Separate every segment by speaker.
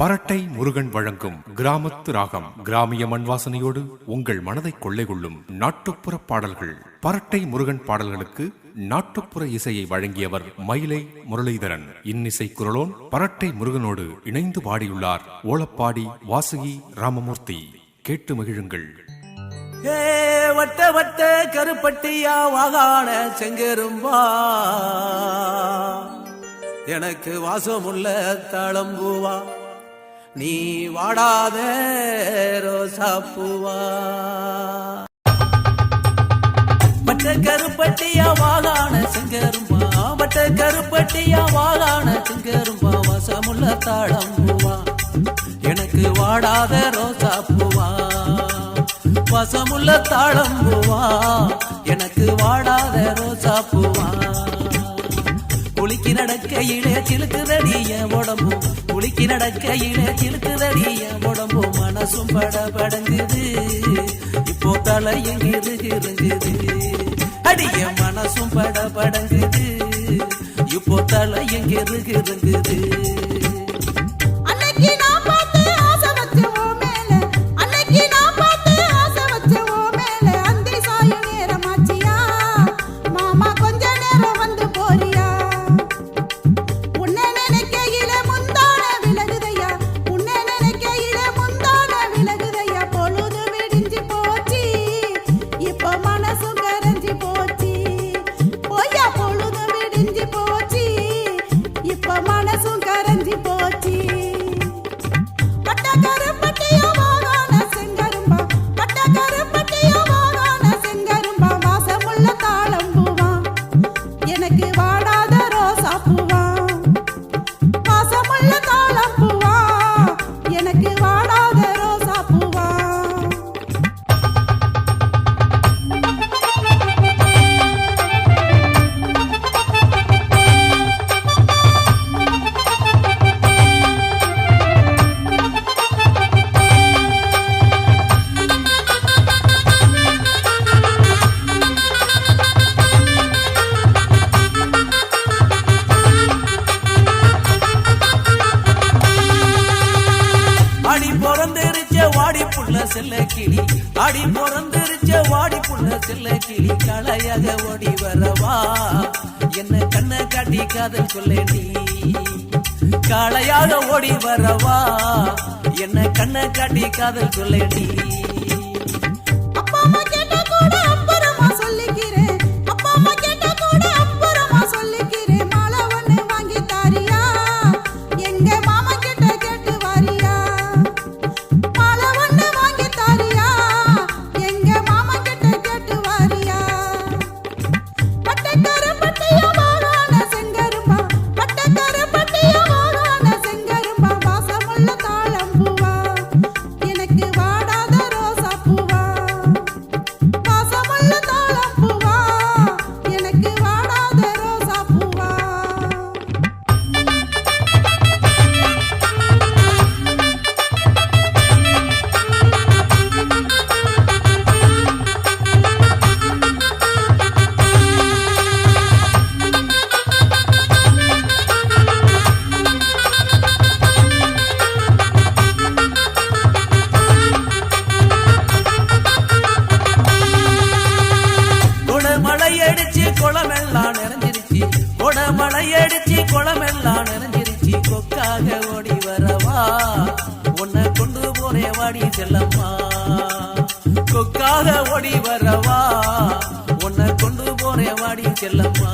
Speaker 1: பரட்டை முருகன் வழங்கும் கிராமத்து ராகம் கிராமிய மண் வாசனையோடு உங்கள் மனதை கொள்ளை கொள்ளும் நாட்டுப்புற பாடல்கள். பரட்டை முருகன் பாடல்களுக்கு நாட்டுப்புற இசையை வழங்கியவர் மயிலை முரளிதரன். இன்னிசை குரலோன் பரட்டை முருகனோடு இணைந்து பாடியுள்ளார் ஓலப்பாடி வாசுகி ராமமூர்த்தி. கேட்டு மகிழுங்கள்.
Speaker 2: ஏ வட்ட வட்ட கருப்பட்டியா வாகான செங்கரும்பா. எனக்கு வாசமுள்ள தளம்பூவா. நீ வாடாத ரோசாப்பூவா வட்ட கருப்பட்டியா வாகான சிங்கரும்பா. வட்ட கருப்பட்டியா வாகான சிங்கரும்பா. வசமுள்ள தாளம்பூவா எனக்கு வாடாத ரோசாப்பூவா வசமுள்ள தாளம்பூவா எனக்கு வாடாத ரோசாப்பூவா குளிக்கி நடக்கையிலே சிலுக்குதடி என் உடம்பு. குளிக்கி நடக்கையிலே சிலுக்குதடி என் உடம்பு. மனசும் பட படங்குது. இப்போ தலையும் அடி அடிய மனசும் பட படங்குது. இப்போ தலையும் இருங்குது செல்ல கிளி அடி பிறந்திருச்ச வாடி புள்ள செல்ல கிளி களையாக ஓடி வரவா. என்ன கண்ண காட்டி காதல் சொல்ல நீ. காளையாக ஓடி வரவா. என்ன கண்ண காட்டி காதல் சொல்ல நீ. கொடமழை அடிச்சு குளமெல்லாம் நிறைஞ்சிருச்சு. கொக்காக ஓடி வரவா? உன்னை கொண்டு போனே வாடி செல்லம்மா. கொக்காக ஓடி வரவா? உன்னை கொண்டு போனே வாடி செல்லம்மா.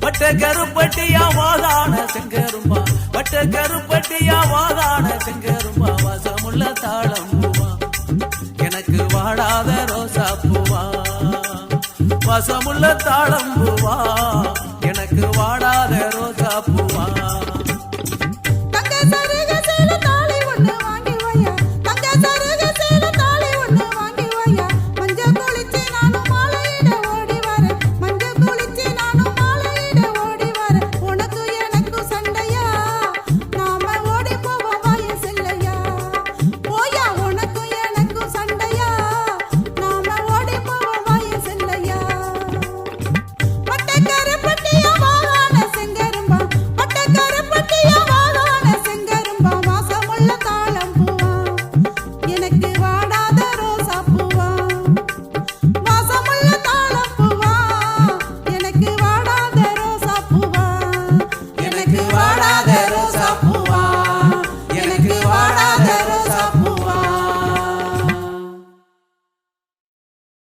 Speaker 2: பட்ட கருப்பட்டியா வாதான செங்கரும்பா பட்ட கருப்பட்டியா வாதான செங்கரும்பா வாசமுள்ள தாளம்புவா. எனக்கு வாடாத ரோசா பூவா. வசமுள்ள தாளம்பூவா. எனக்கு வாட